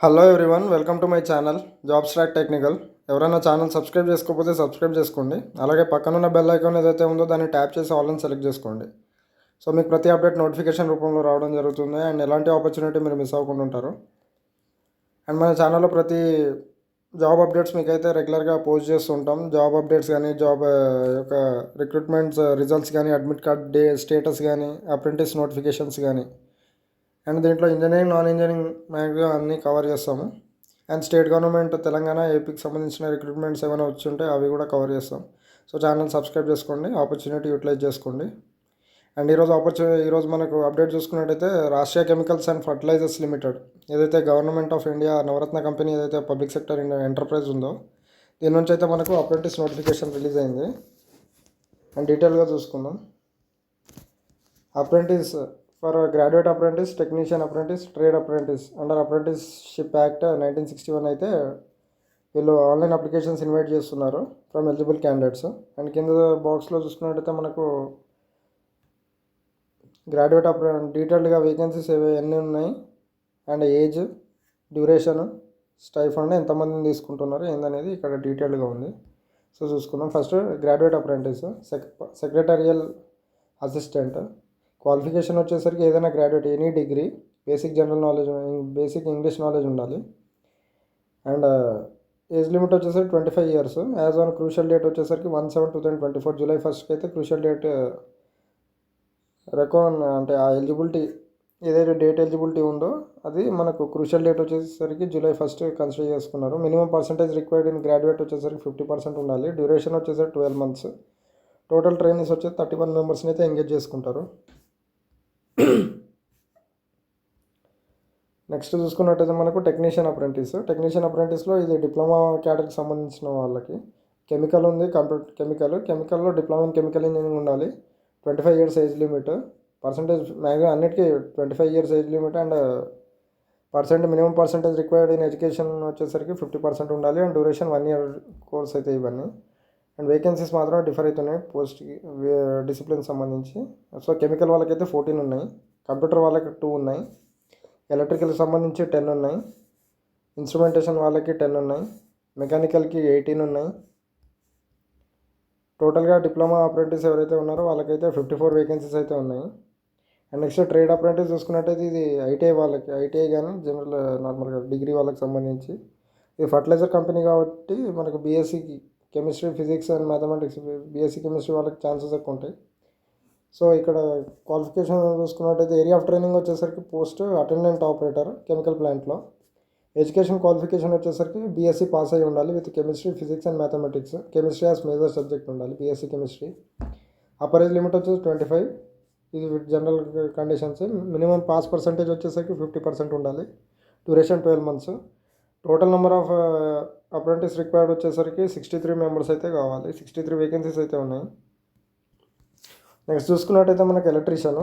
Hello everyone welcome to my channel job struck technical ఎవరైనా channel subscribe చేసుకోకపోతే subscribe చేసుకోండి. అలాగే పక్కనున్న బెల్ ఐకాన్ ఏదైతే ఉందో దాన్ని ట్యాప్ చేసి ఆన్లైన్ సెలెక్ట్ చేసుకోండి. సో మీకు ప్రతి అప్డేట్ నోటిఫికేషన్ రూపంలో రావడం జరుగుతుంది అండ్ ఎలాంటి ఆపర్చునిటీ మీరు మిస్ అవ్వకుండా ఉంటారు. అండ్ మన ఛానల్లో ప్రతి జాబ్ అప్డేట్స్ మీకైతే రెగ్యులర్గా పోస్ట్ చేస్తూ ఉంటాం జాబ్ అప్డేట్స్ కానీ జాబ్ యొక్క రిక్రూట్మెంట్స్ రిజల్ట్స్ కానీ అడ్మిట్ కార్డ్ డే స్టేటస్ కానీ అప్రెంటిస్ నోటిఫికేషన్స్ కానీ అండ్ దీంట్లో ఇంజనీరింగ్ నాన్ ఇంజనీరింగ్ మ్యాగ్గా అన్నీ కవర్ చేస్తాము. అండ్ స్టేట్ గవర్నమెంట్ తెలంగాణ ఏపీకి సంబంధించిన రిక్రూట్మెంట్స్ ఏమైనా వచ్చి ఉంటే అవి కూడా కవర్ చేస్తాం. సో ఛానల్ సబ్స్క్రైబ్ చేసుకోండి ఆపర్చునిటీ యూటిలైజ్ చేసుకోండి. అండ్ ఈరోజు ఆపర్చునిటీ ఈరోజు మనకు అప్డేట్ చూసుకున్నట్టయితే Rashtriya chemicals and fertilizers limited ఏదైతే government of India Navratna company ఏదైతే పబ్లిక్ సెక్టర్ ఎంటర్ప్రైజ్ ఉందో దీని నుంచి అయితే మనకు అప్రెంటిస్ నోటిఫికేషన్ రిలీజ్ అయింది. అండ్ డీటెయిల్గా చూసుకుందాం. Apprentice for graduate apprentice technician apprentice trade apprentice. Under apprenticeship act nineteen sixty one అయితే వీళ్ళు ఆన్లైన్ అప్లికేషన్స్ ఇన్వైట్ చేస్తున్నారు ఫ్రమ్ ఎలిజిబుల్ క్యాండిడేట్స్. అండ్ కింద బాక్స్లో చూసుకున్నట్టయితే మనకు గ్రాడ్యుయేట్ అప్ర డీటెయిల్డ్గా వేకెన్సీస్ ఏవి ఎన్ని ఉన్నాయి? అండ్ ఏజ్ డ్యూరేషన్ స్టైఫండ్ ఎంతమందిని తీసుకుంటున్నారు? ఏందనేది ఇక్కడ డీటెయిల్డ్గా ఉంది. సో చూసుకుందాం. First graduate apprentice sec secretarial assistant qualification వచ్చేసరికి ఏదైనా graduate any degree basic general knowledge basic English knowledge ఉండాలి. అండ్ ఏజ్ లిమిట్ వచ్చేసరికి twenty five years as on crucial date వచ్చేసరికి one seven two thousand twenty four July ఫస్ట్కి అయితే crucial date reckon అంటే ఆ eligibility ఏదైతే డేట్ ఎలిజిబిలిటీ ఉందో అది మనకు క్రూషియల్ డేట్ వచ్చేసరికి జూలై ఫస్ట్ కన్సిడర్ చేసుకున్నారు. Minimum percentage required in graduate వచ్చేసరికి ఫిఫ్టీ పర్సెంట్ ఉండాలి. డ్యూరేషన్ వచ్చేసరికి ట్వెల్వ్ మంత్స్ టోటల్ ట్రైనింగ్స్ వచ్చేసి థర్టీ వన్ మెంబర్స్ని అయితే ఎంగేజ్ చేసుకుంటారు. నెక్స్ట్ చూసుకున్నట్టయితే మనకు టెక్నీషియన్ అప్రెంటిస్ టెక్నీషియన్ అప్రెంటిస్లో ఇది డిప్లొమా క్యాడర్కి సంబంధించిన వాళ్ళకి. కెమికల్ ఉంది కంప్యూటర్ కెమికల్ కెమికల్లో డిప్లొమా ఇన్ కెమికల్ ఇంజనీరింగ్ ఉండాలి. Twenty five years age limit percentage maximum అన్నిటికీ twenty five years age limit and percent minimum percentage required in education వచ్చేసరికి ఫిఫ్టీ పర్సెంట్ ఉండాలి. And duration one year course అయితే ఇవన్నీ. And vacancies మాత్రం differ అవుతున్నాయి పోస్ట్కి discipline సంబంధించి. సో కెమికల్ వాళ్ళకైతే ఫోర్టీన్ ఉన్నాయి. కంప్యూటర్ వాళ్ళకి టూ ఉన్నాయి. ఎలక్ట్రికల్ సంబంధించి టెన్ ఉన్నాయి. ఇన్స్ట్రుమెంటేషన్ వాళ్ళకి టెన్ ఉన్నాయి. మెకానికల్కి ఎయిటీన్ ఉన్నాయి. టోటల్గా డిప్లొమా అప్రెంటిస్ ఎవరైతే ఉన్నారో వాళ్ళకైతే ఫిఫ్టీ ఫోర్ వేకెన్సీస్ అయితే ఉన్నాయి. అండ్ నెక్స్ట్ ట్రేడ్ అప్రెంటిస్ చూసుకున్నట్టయితే ఇది ఐటీఐ వాళ్ళకి ఐటీఐ కానీ జనరల్ నార్మల్గా డిగ్రీ వాళ్ళకి సంబంధించి. ఇది ఫర్టిలైజర్ కంపెనీ కాబట్టి మనకు బీఎస్సీకి chemistry physics and mathematics BSc chemistry వాళ్ళకి ఛాన్సెస్ ఎక్కువ ఉంటాయి. సో ఇక్కడ క్వాలిఫికేషన్ చూసుకున్నట్టయితే ఏరియా ఆఫ్ ట్రైనింగ్ వచ్చేసరికి పోస్ట్ అటెండెంట్ ఆపరేటర్ కెమికల్ ప్లాంట్లో. ఎడ్యుకేషన్ క్వాలిఫికేషన్ వచ్చేసరికి బీఎస్సీ పాస్ అయి ఉండాలి with chemistry physics and mathematics chemistry as major subject ఉండాలి BSc chemistry upper age limit వచ్చేసి ట్వంటీ ఫైవ్ ఇది general conditions minimum pass percentage వచ్చేసరికి fifty percent ఉండాలి. Duration twelve months total number of apprentice required వచ్చేసరికి sixty three members అయితే కావాలి. Sixty three vacancies అయితే ఉన్నాయి. నెక్స్ట్ చూసుకున్నట్టయితే మనకు ఎలక్ట్రీషియన్.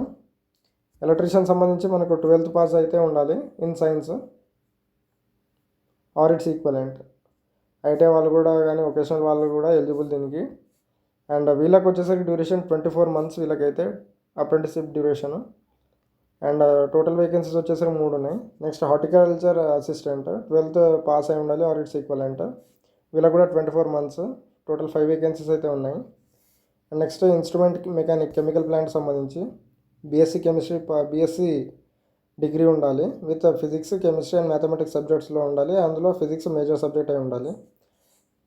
ఎలక్ట్రీషియన్ సంబంధించి మనకు ట్వెల్త్ పాస్ అయితే ఉండాలి. In science. Or its equivalent. IT వాళ్ళు కూడా కానీ ఒకేషనల్ వాళ్ళు కూడా ఎలిజిబుల్ దీనికి. అండ్ వీళ్ళకి వచ్చేసరికి డ్యూరేషన్ ట్వంటీ ఫోర్ మంత్స్ వీళ్ళకైతే apprenticeship duration. And total vacancies వచ్చేసరికి మూడు ఉన్నాయి next horticulture assistant twelfth pass అయి ఉండాలి ఆర్ ఇట్స్ ఈక్వలెంట్ వీళ్ళకి కూడా twenty four months total five vacancies అయితే ఉన్నాయి. And next instrument mechanic chemical plant సంబంధించి బీఎస్సీ కెమిస్ట్రీ బీఎస్సీ డిగ్రీ ఉండాలి. With physics chemistry and mathematics సబ్జెక్ట్స్లో ఉండాలి. అందులో ఫిజిక్స్ మేజర్ సబ్జెక్ట్ అయి ఉండాలి.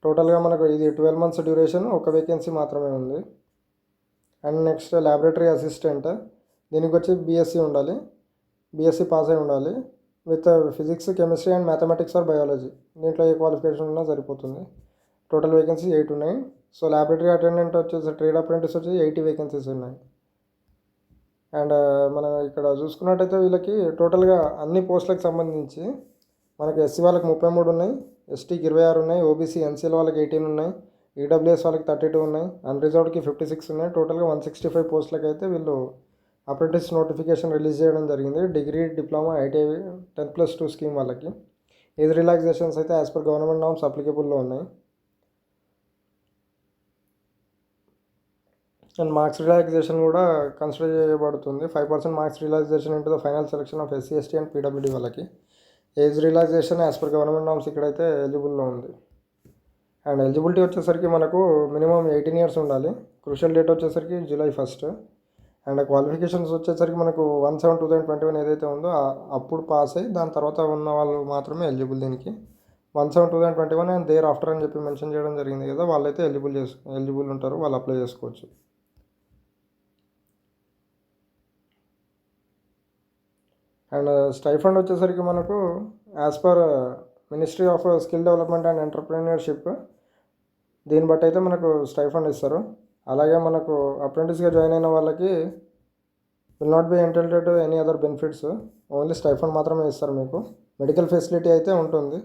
టోటల్గా మనకు ఇది ట్వెల్వ్ మంత్స్ డ్యూరేషన్ ఒక వేకెన్సీ మాత్రమే ఉంది. అండ్ నెక్స్ట్ ల్యాబొరేటరీ అసిస్టెంట్ దీనికి వచ్చి బీఎస్సీ ఉండాలి. బీఎస్సీ పాస్ అయి ఉండాలి. With physics chemistry and mathematics or biology దీంట్లో ఏ క్వాలిఫికేషన్ ఉన్నా సరిపోతుంది. టోటల్ వేకెన్సీ ఎయిట్ ఉన్నాయి. సో ల్యాబొరేటరీ అటెండెంట్ వచ్చేసి ట్రేడ్ అప్రెంటిస్ వచ్చి ఎయిటీ వేకెన్సీస్ ఉన్నాయి. అండ్ uh, మనం ఇక్కడ చూసుకున్నట్టయితే వీళ్ళకి టోటల్గా అన్ని పోస్టులకు సంబంధించి మనకి ఎస్సీ వాళ్ళకి ముప్పై మూడు ఉన్నాయి. ఎస్టీకి ఇరవై ఆరు ఉన్నాయి. ఓబీసీ ఎన్సీల వాళ్ళకి ఎయిటీన్ ఉన్నాయి. ఈడబ్ల్యూఎస్ వాళ్ళకి థర్టీ టూ ఉన్నాయి. అన్రిజర్వ్డ్కి ఫిఫ్టీ సిక్స్ ఉన్నాయి. టోటల్గా వన్ సిక్స్టీ ఫైవ్ పోస్టులకు అయితే వీళ్ళు అప్రెంటిస్ నోటిఫికేషన్ రిలీజ్ చేయడం జరిగింది. Degree diploma ITI ten plus two scheme వాళ్ళకి. ఏజ్ రిలాక్సేషన్స్ అయితే యాజ్ పర్ గవర్నమెంట్ నామ్స్ అప్లికబుల్లో ఉన్నాయి. అండ్ మార్క్స్ రిలాక్సేషన్ కూడా కన్సిడర్ చేయబడుతుంది. Five percent marks relaxation into the final selection of SC ST and PWD వాళ్ళకి. Age relaxation as per government norms ఇక్కడైతే ఎలిజిబుల్లో ఉంది. అండ్ ఎలిజిబిలిటీ వచ్చేసరికి మనకు మినిమం ఎయిటీన్ ఇయర్స్ ఉండాలి. క్రూషియల్ డేట్ వచ్చేసరికి జూలై ఫస్ట్. అండ్ క్వాలిఫికేషన్స్ వచ్చేసరికి మనకు one seven two thousand twenty one ఏదైతే ఉందో అప్పుడు పాస్ అయ్యి దాని తర్వాత ఉన్న వాళ్ళు మాత్రమే ఎలిజిబుల్ దీనికి. One seven two thousand twenty one and thereafter అని చెప్పి మెన్షన్ చేయడం జరిగింది కదా వాళ్ళైతే ఎలిజిబుల్ చేసు ఎలిజిబుల్ ఉంటారు వాళ్ళు అప్లై చేసుకోవచ్చు. అండ్ స్టైఫండ్ వచ్చేసరికి మనకు as per ministry of skill development and entrepreneurship దీన్ని బట్టి అయితే మనకు స్టైఫండ్ ఇస్తారు. అలాగే మనకు అప్రెంటిస్గా జాయిన్ అయిన వాళ్ళకి will not be entitled to any other benefits. Only stipend మాత్రమే ఇస్తారు మీకు. మెడికల్ ఫెసిలిటీ అయితే ఉంటుంది.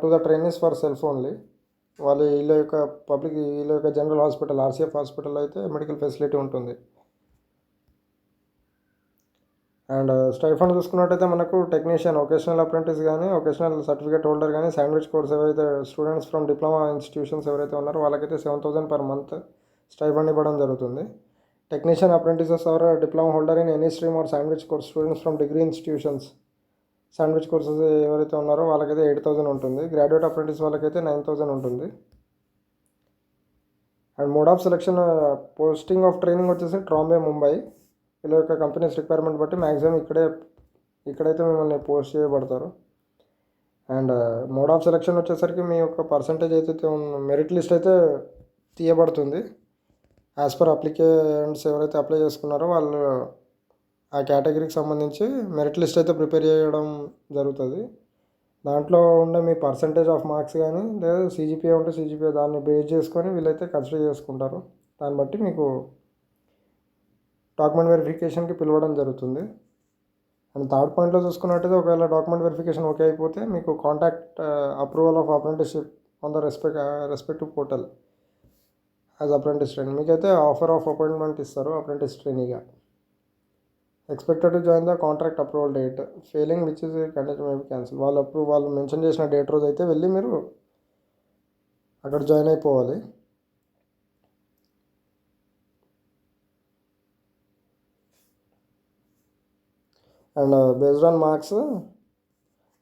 To the trainings for self only. వాళ్ళు వీళ్ళ యొక్క పబ్లిక్ వీళ్ళ యొక్క జనరల్ హాస్పిటల్ ఆర్సీఎఫ్ హాస్పిటల్ అయితే మెడికల్ ఫెసిలిటీ ఉంటుంది. అండ్ స్టైఫండ్ చూసుకున్నట్టయితే మనకు టెక్నీషియన్ ఒకేషనల్ అప్రెంటిస్ కానీ ఒకేషనల్ సర్టిఫికేట్ హోల్డర్ కానీ శాండ్విచ్ కోర్స్ ఎవరైతే స్టూడెంట్స్ ఫ్రమ్ డిప్లొమా ఇన్స్టిట్యూషన్స్ ఎవరైతే ఉన్నారో వాళ్ళకైతే seven thousand per month stipend ఇవ్వడం జరుగుతుంది. Technician apprentices or diploma holder in any stream or sandwich course students from degree institutions sandwich courses ఎవరైతే ఉన్నారో వాళ్ళకైతే ఎయిట్ థౌసండ్ ఉంటుంది. గ్రాడ్యుయేట్ అప్రెంటిస్ వాళ్ళకైతే నైన్ థౌసండ్ ఉంటుంది. And mode of selection posting of training వచ్చేసి ట్రాంబే ముంబై వీళ్ళ యొక్క కంపెనీస్ రిక్వైర్మెంట్ బట్టి మ్యాక్సిమం ఇక్కడే ఇక్కడైతే మిమ్మల్ని పోస్ట్ చేయబడతారు. అండ్ మోడ్ ఆఫ్ సెలెక్షన్ వచ్చేసరికి మీ యొక్క పర్సంటేజ్ అయితే మెరిట్ లిస్ట్ అయితే తీయబడుతుంది. యాజ్ పర్ అప్లికెంట్స్ ఎవరైతే అప్లై చేసుకున్నారో వాళ్ళు ఆ కేటగిరీకి సంబంధించి మెరిట్ లిస్ట్ అయితే ప్రిపేర్ చేయడం జరుగుతుంది. దాంట్లో ఉండే మీ పర్సంటేజ్ ఆఫ్ మార్క్స్ కానీ లేదా సీజీపీఏ ఉంటే సీజీపీఏ దాన్ని బేస్ చేసుకొని వీళ్ళైతే కన్సిడర్ చేసుకుంటారు. దాన్ని బట్టి మీకు డాక్యుమెంట్ వెరిఫికేషన్కి పిలవడం జరుగుతుంది. అండ్ థర్డ్ పాయింట్లో చూసుకున్నట్టయితే ఒకవేళ డాక్యుమెంట్ వెరిఫికేషన్ ఓకే అయిపోతే మీకు contact approval of apprenticeship on the respect respective portal as apprentice మీకు మీకైతే ఆఫర్ ఆఫ్ అపాయింట్మెంట్ ఇస్తారు apprentice ట్రైనీగా expected to join the contract approval date failing which is condition maybe cancel వాళ్ళు approve వాళ్ళు mention చేసిన date రోజు అయితే వెళ్ళి మీరు అక్కడ జాయిన్ అయిపోవాలి. అండ్ బేస్డ్ ఆన్ మార్క్స్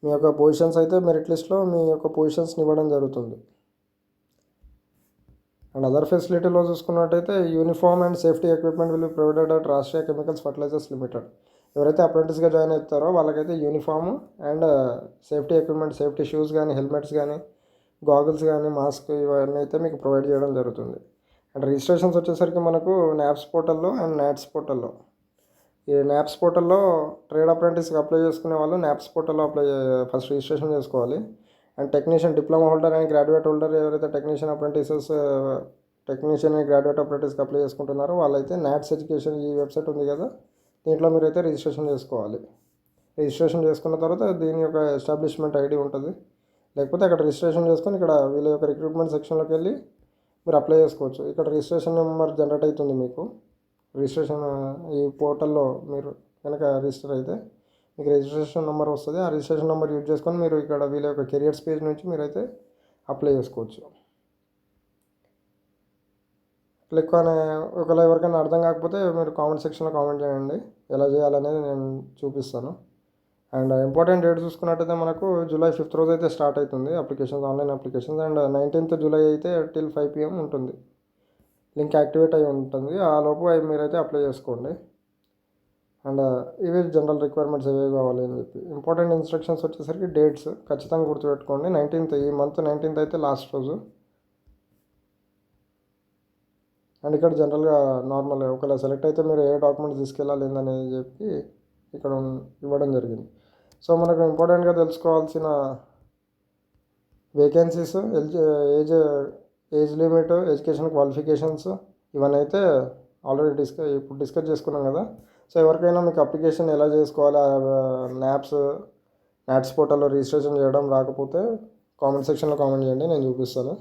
మీ యొక్క పొజిషన్స్ అయితే మెరిట్ లిస్ట్లో మీ యొక్క పొజిషన్స్ని ఇవ్వడం జరుగుతుంది. అండ్ అదర్ ఫెసిలిటీలో చూసుకున్నట్టయితే uniform and safety equipment will provided at Rashtriya Chemicals Fertilizers Limited. ఎవరైతే అప్రెంటిస్గా జాయిన్ అవుతారో వాళ్ళకైతే uniform and safety equipment safety shoes కానీ హెల్మెట్స్ కానీ గాగుల్స్ కానీ మాస్క్ ఇవన్నీ అయితే మీకు ప్రొవైడ్ చేయడం జరుగుతుంది. అండ్ రిజిస్ట్రేషన్స్ వచ్చేసరికి మనకు నాప్స్ పోర్టల్లో అండ్ నాట్స్ పోర్టల్లో. ఈ నాప్స్ పోర్టల్లో ట్రేడ్ అప్రెంటిస్కి అప్లై చేసుకునే వాళ్ళు నాప్స్ పోర్టల్లో అప్లై ఫస్ట్ రిజిస్ట్రేషన్ చేసుకోవాలి. And technician diploma holder and graduate holder ఎవరైతే technician apprentices technician and graduate అప్రెంటిస్కి apply చేసుకుంటున్నారో వాళ్ళైతే నాట్స్ ఎడ్యుకేషన్ ఈ వెబ్సైట్ ఉంది కదా దీంట్లో మీరైతే రిజిస్ట్రేషన్ చేసుకోవాలి. రిజిస్ట్రేషన్ చేసుకున్న తర్వాత దీని యొక్క ఎస్టాబ్లిష్మెంట్ ఐడి ఉంటుంది. లేకపోతే అక్కడ రిజిస్ట్రేషన్ చేసుకొని ఇక్కడ వీళ్ళ యొక్క రిక్రూట్మెంట్ సెక్షన్లోకి వెళ్ళి మీరు అప్లై చేసుకోవచ్చు. ఇక్కడ రిజిస్ట్రేషన్ నెంబర్ జనరేట్ అవుతుంది మీకు. రిజిస్ట్రేషన్ ఈ పోర్టల్లో మీరు కనుక రిజిస్టర్ అయితే మీకు రిజిస్ట్రేషన్ నెంబర్ వస్తుంది. ఆ రిజిస్ట్రేషన్ నెంబర్ యూజ్ చేసుకొని మీరు ఇక్కడ వీళ్ళ యొక్క కెరియర్స్ పేజ్ నుంచి మీరైతే అప్లై చేసుకోవచ్చు. క్లిక్ అనే ఒకవేళ ఎవరికైనా అర్థం కాకపోతే మీరు కామెంట్ సెక్షన్లో కామెంట్ చేయండి. ఎలా చేయాలనేది నేను చూపిస్తాను. అండ్ ఇంపార్టెంట్ డేట్ చూసుకున్నట్టయితే మనకు జూలై ఫిఫ్త్ రోజు అయితే స్టార్ట్ అవుతుంది applications online applications. And nineteenth July అయితే టిల్ ఫైవ్ పిఎం ఉంటుంది. లింక్ యాక్టివేట్ అయి ఉంటుంది. ఆ లోపు అవి మీరైతే అప్లై చేసుకోండి. అండ్ ఇవి జనరల్ రిక్వైర్మెంట్స్ ఏవి కావాలి అని చెప్పి. ఇంపార్టెంట్ ఇన్స్ట్రక్షన్స్ వచ్చేసరికి డేట్స్ ఖచ్చితంగా గుర్తుపెట్టుకోండి. నైన్టీన్త్ ఈ మంత్ నైన్టీన్త్ అయితే లాస్ట్ రోజు. అండ్ ఇక్కడ జనరల్గా నార్మల్ ఒకవేళ సెలెక్ట్ అయితే మీరు ఏ డాక్యుమెంట్స్ తీసుకెళ్ళాలి ఏందనేది చెప్పి ఇక్కడ ఇవ్వడం జరిగింది. సో మనకు ఇంపార్టెంట్గా తెలుసుకోవాల్సిన vacancies age age limit education qualifications ఇవన్నీ అయితే ఆల్రెడీ డిస్క ఇప్పుడు డిస్కస్ చేసుకున్నాం కదా. సో ఎవరికైనా మీకు అప్లికేషన్ ఎలా చేసుకోవాలి నాప్స్ నాట్స్ పోర్టల్లో రిజిస్ట్రేషన్ చేయడం రాకపోతే కామెంట్ సెక్షన్లో కామెంట్ చేయండి నేను చూపిస్తాను.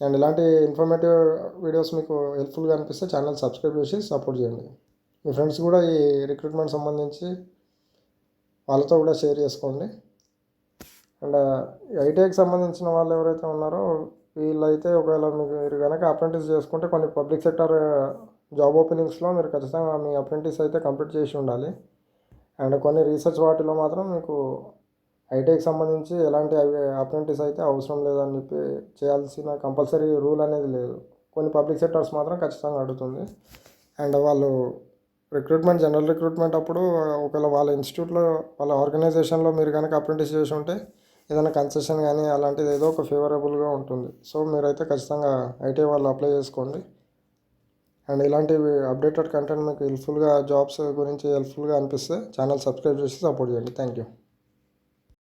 అండ్ ఇలాంటి ఇన్ఫర్మేటివ్ వీడియోస్ మీకు హెల్ప్ఫుల్గా అనిపిస్తే ఛానల్ సబ్స్క్రైబ్ చేసి సపోర్ట్ చేయండి. మీ ఫ్రెండ్స్ కూడా ఈ రిక్రూట్మెంట్ సంబంధించి వాళ్ళతో కూడా షేర్ చేసుకోండి. అండ్ ఐటీఐకి సంబంధించిన వాళ్ళు ఎవరైతే ఉన్నారో వీళ్ళైతే ఒకవేళ మీకు మీరు కనుక అప్రెంటిస్ చేసుకుంటే కొన్ని పబ్లిక్ సెక్టర్ జాబ్ ఓపెనింగ్స్లో మీరు ఖచ్చితంగా మీ అప్రెంటిస్ అయితే కంప్లీట్ చేసి ఉండాలి. అండ్ కొన్ని రీసెర్చ్ వాటిలో మాత్రం మీకు ఐటీఐకి సంబంధించి ఎలాంటి అవి అప్రెంటిస్ అయితే అవసరం లేదని చెప్పి చేయాల్సిన కంపల్సరీ రూల్ అనేది లేదు. కొన్ని పబ్లిక్ సెక్టర్స్ మాత్రం ఖచ్చితంగా అడుగుతుంది. అండ్ వాళ్ళు రిక్రూట్మెంట్ జనరల్ రిక్రూట్మెంట్ అప్పుడు ఒకవేళ వాళ్ళ ఇన్స్టిట్యూట్లో వాళ్ళ ఆర్గనైజేషన్లో మీరు కనుక అప్రెంటిస్ చేసి ఉంటే ఏదైనా కన్సెషన్ కానీ అలాంటిది ఏదో ఒక ఫేవరబుల్గా ఉంటుంది. సో మీరైతే ఖచ్చితంగా ఐటీఐ వాళ్ళు అప్లై చేసుకోండి. అండ్ ఇలాంటివి అప్డేటెడ్ కంటెంట్ మీకు హెల్ప్ఫుల్గా జాబ్స్ గురించి హెల్ప్ఫుల్గా అనిపిస్తే ఛానల్ సబ్స్క్రైబ్ చేసి సపోర్ట్ చేయండి. Thank you